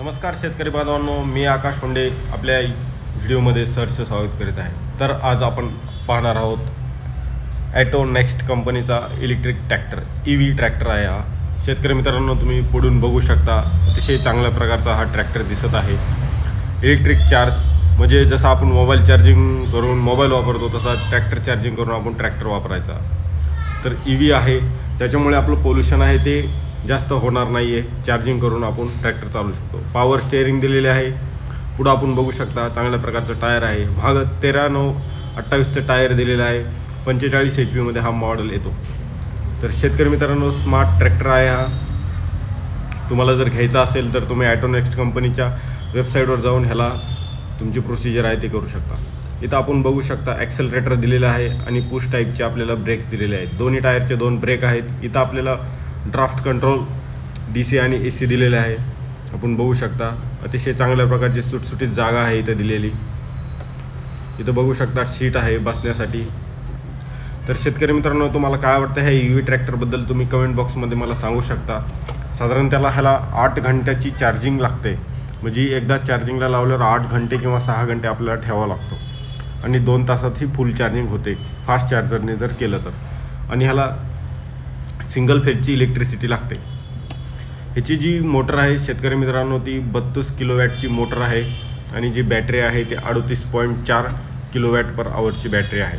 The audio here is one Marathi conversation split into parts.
नमस्कार शेतकरी बांधवांनो मी आकाश होंडे आपल्या व्हिडिओमध्ये सरचं स्वागत करीत आहे. तर आज आपण पाहणार आहोत ॲटो नेक्स्ट कंपनीचा electric tractor E V tractor आहे हा. शेतकरी मित्रांनो तुम्ही पुढून बघू शकता अतिशय चांगल्या प्रकारचा हा ट्रॅक्टर दिसत आहे. इलेक्ट्रिक चार्ज म्हणजे जसं आपण मोबाईल चार्जिंग करून मोबाईल वापरतो तसा ट्रॅक्टर चार्जिंग करून आपण ट्रॅक्टर वापरायचा. तर ई व्ही आहे त्याच्यामुळे आपलं पोल्युशन आहे ते जास्त होणार नाही आहे चार्जिंग करून आपण ट्रॅक्टर चालू शकतो. पॉवर स्टेअरिंग दिलेले आहे. पुढं आपण बघू शकता चांगल्या प्रकारचं टायर आहे. भाग तेरा नऊ अठ्ठावीसचं टायर दिलेलं आहे. पंचेचाळीस एच पीमध्ये हा मॉडेल येतो. तर शेतकरी मित्रांनो स्मार्ट ट्रॅक्टर आहे हा. तुम्हाला जर घ्यायचा असेल तर तुम्ही ॲटोनेक्स्ट कंपनीच्या वेबसाईटवर जाऊन ह्याला तुमची प्रोसिजर आहे ते करू शकता. इथं आपण बघू शकता ॲक्सेलरेटर दिलेलं आहे आणि पुश टाईपचे आपल्याला ब्रेक्स दिलेले आहेत. दोन्ही टायरचे दोन ब्रेक आहेत. इथं आपल्याला ड्राफ्ट कंट्रोल डी सी आणि ए सी दिलेले आहे. आपण बघू शकता अतिशय चांगल्या प्रकारची सुटसुटीत जागा आहे इथं दिलेली. इथं बघू शकता सीट आहे बसण्यासाठी. तर शेतकरी मित्रांनो तुम्हाला काय वाटतं ह्या ई व्ही ट्रॅक्टरबद्दल तुम्ही कमेंट बॉक्समध्ये मला सांगू शकता. साधारण त्याला ह्याला आठ घंट्याची चार्जिंग लागते. म्हणजे एकदा चार्जिंगला लावल्यावर आठ घंटे किंवा सहा घंटे आपल्याला ठेवावा लागतो. आणि दोन तासात ही फुल चार्जिंग होते फास्ट चार्जरने जर केलं तर. आणि ह्याला सिंगल फेजची इलेक्ट्रिसिटी लागते. ह्याची जी मोटर आहे शेतकरी मित्रांनो ती बत्तीस किलोवॅटची मोटर आहे आणि जी बॅटरी आहे ती अडतीस पॉईंट चार किलोवॅट पर आवरची बॅटरी आहे.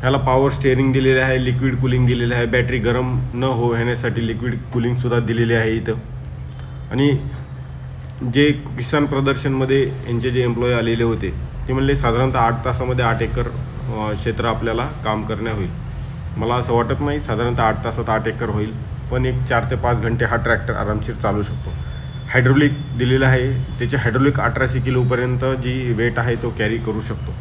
ह्याला पॉवर स्टेअरिंग दिलेले आहे लिक्विड कुलिंग दिलेलं आहे बॅटरी गरम न हो येण्यासाठी लिक्विड कुलिंगसुद्धा दिलेली आहे इथं. आणि जे किसान प्रदर्शनमध्ये यांचे जे एम्प्लॉई आलेले होते ते म्हणले साधारणतः आठ तासामध्ये आठ एकर क्षेत्र आपल्याला काम करण्या होईल. मला असं वाटत नाही. साधारणतः आठ तासात आठ एकर होईल पण एक चार ते पाच घंटे हा ट्रॅक्टर आरामशीर चालू शकतो. हायड्रोलिक दिलेला आहे. त्याचे हायड्रोलिक अठराशे किलोपर्यंत जी वेट आहे तो कॅरी करू शकतो.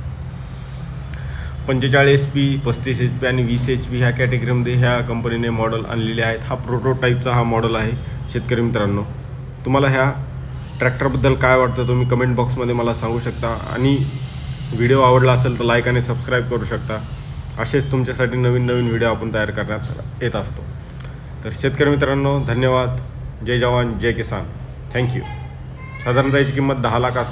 पंचेचाळीस पी पस्तीस एच पी आणि वीस एच पी ह्या कॅटेगरीमध्ये ह्या कंपनीने मॉडेल आणलेले आहेत. हा प्रोटोटाईपचा हा मॉडेल आहे शेतकरी मित्रांनो. तुम्हाला ह्या ट्रॅक्टरबद्दल काय वाटतं तुम्ही कमेंट बॉक्समध्ये मला सांगू शकता. आणि व्हिडिओ आवडला असेल तर लाईक आणि सबस्क्राईब करू शकता. असेच तुमच्यासाठी नवीन नवीन व्हिडिओ आपण तयार करण्यात येत असतो. तर शेतकरी मित्रांनो धन्यवाद. जय जवान जय किसान. थँक्यू साधारणतः याची किंमत दहा लाख असते